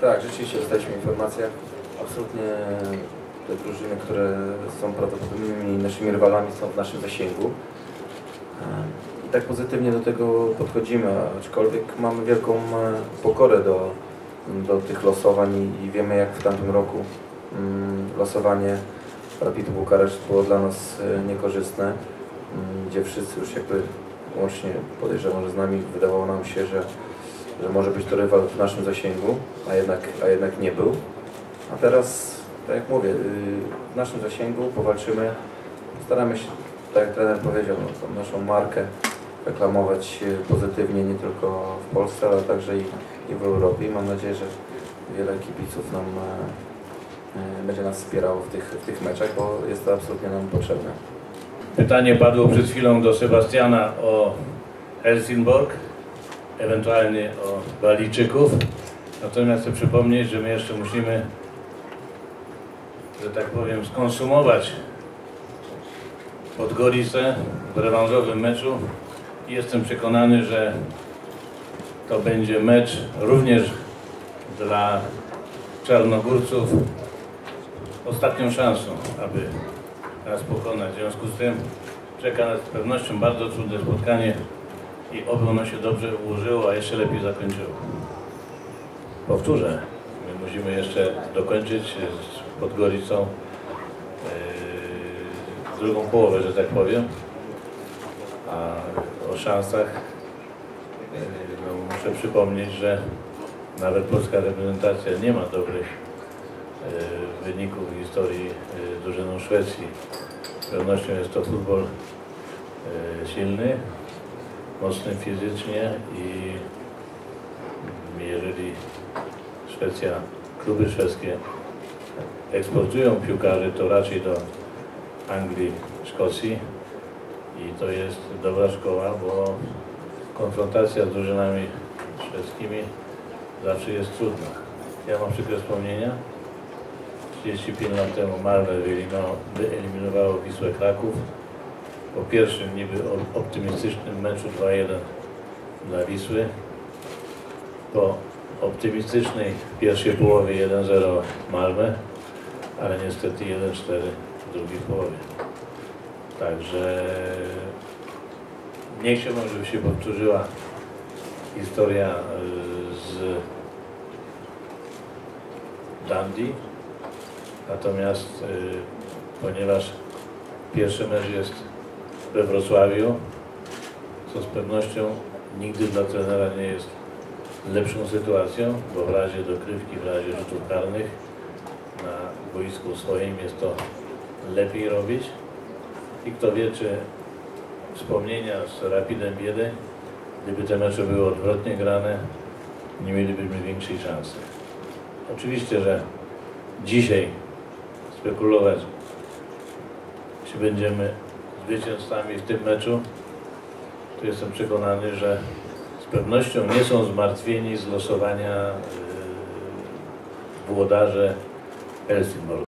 Tak, rzeczywiście dostaliśmy informację. Absolutnie te drużyny, które są prawdopodobnymi naszymi rywalami są w naszym zasięgu. I tak pozytywnie do tego podchodzimy, aczkolwiek mamy wielką e, pokorę do, do tych losowań i- i wiemy jak w tamtym roku mm, losowanie Rapidu Bukareszt było dla nas e, niekorzystne, mm, gdzie wszyscy już jakby łącznie podejrzewam, że z nami wydawało nam się, że że może być to rywal w naszym zasięgu, a jednak, a jednak nie był. A teraz, tak jak mówię, yy, w naszym zasięgu powalczymy. Staramy się, tak jak trener powiedział, no, tą naszą markę reklamować yy, pozytywnie nie tylko w Polsce, ale także i, i w Europie. I mam nadzieję, że wiele kibiców nam e, e, będzie nas wspierało w tych, w tych meczach, bo jest to absolutnie nam potrzebne. Pytanie padło przed chwilą do Sebastiana o Helsingborg, ewentualnie o Balijczyków. Natomiast chcę przypomnieć, że my jeszcze musimy, że tak powiem, skonsumować Podgoricę w rewanżowym meczu i jestem przekonany, że to będzie mecz również dla Czarnogórców ostatnią szansą, aby nas pokonać. W związku z tym czeka nas z pewnością bardzo trudne spotkanie i oby ono się dobrze ułożyło, a jeszcze lepiej zakończyło. Powtórzę, my musimy jeszcze dokończyć z Podgoricą yy, drugą połowę, że tak powiem, a o szansach yy, no, muszę przypomnieć, że nawet polska reprezentacja nie ma dobrych yy, wyników w historii yy, drużyną Szwecji. Z pewnością jest to futbol e, silny, mocny fizycznie i jeżeli Szwecja, kluby szwedzkie eksportują piłkarzy, to raczej do Anglii, Szkocji i to jest dobra szkoła, bo konfrontacja z drużynami szwedzkimi zawsze jest trudna. Ja mam przykre wspomnienia. 35 lat temu Malmö wyeliminowało, Wisłę Kraków. Po pierwszym niby optymistycznym meczu 2-1 dla Wisły. Po optymistycznej pierwszej połowie 1-0 Malmö, ale niestety 1-4 w drugiej połowie. Także nie chciałbym, żeby się powtórzyła historia y, z Dundee, Natomiast y, ponieważ pierwszy mecz jest we Wrocławiu, co z pewnością nigdy dla trenera nie jest lepszą sytuacją, bo w razie dokrywki, w razie rzutów karnych na boisku swoim jest to lepiej robić. I kto wie, czy wspomnienia z Rapidem Biedy, gdyby te mecze były odwrotnie grane, nie mielibyśmy większej szansy. Oczywiście, że dzisiaj spekulować, czy będziemy zwycięzcami w tym meczu, to jestem przekonany, że z pewnością nie są zmartwieni z losowania yy, włodarze Helsingborg.